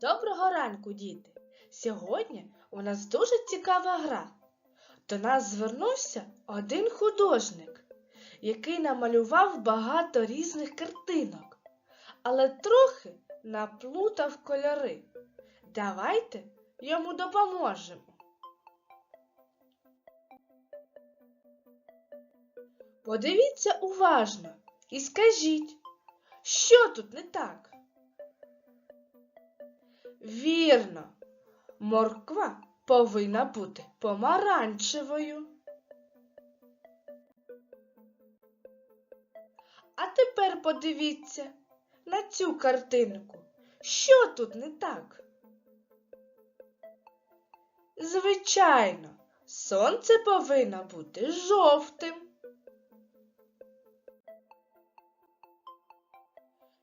Доброго ранку, діти! Сьогодні у нас дуже цікава гра. До нас звернувся один художник, який намалював багато різних картинок, але трохи наплутав кольори. Давайте йому допоможемо. Подивіться уважно і скажіть, що тут не так? Вірно, морква повинна бути помаранчевою. А тепер подивіться на цю картинку. Що тут не так? Звичайно, сонце повинно бути жовтим.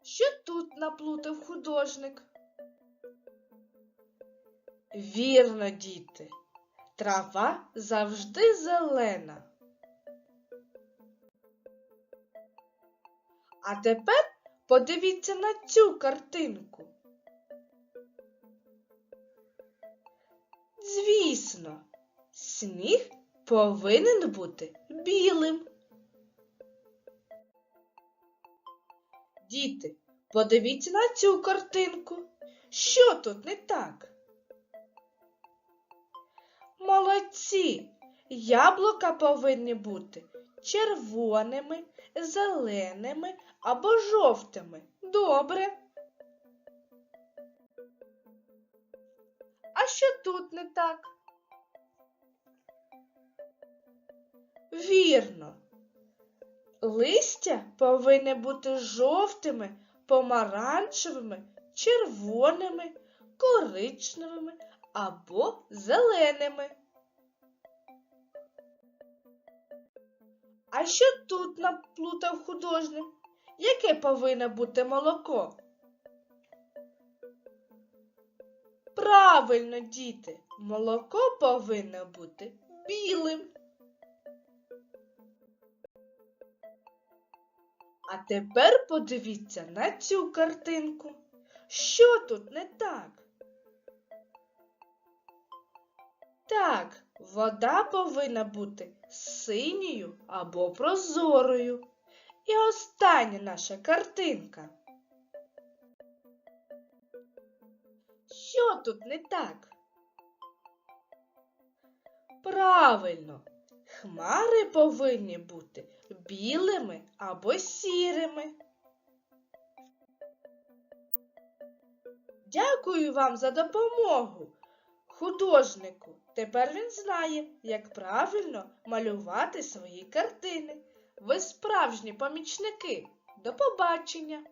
Що тут наплутав художник? Вірно, діти, трава завжди зелена. А тепер подивіться на цю картинку. Звісно, сніг повинен бути білим. Діти, подивіться на цю картинку. Що тут не так? Молодці! Яблука повинні бути червоними, зеленими або жовтими. Добре. А що тут не так? Вірно. Листя повинні бути жовтими, помаранчевими, червоними, коричневими або зеленими. А що тут наплутав художник? Яке повинно бути молоко? Правильно, діти, молоко повинно бути білим. А тепер подивіться на цю картинку. Що тут не так? Так, вода повинна бути синьою або прозорою. І остання наша картинка. Що тут не так? Правильно, хмари повинні бути білими або сірими. Дякую вам за допомогу, художнику. Тепер він знає, як правильно малювати свої картини. Ви справжні помічники. До побачення!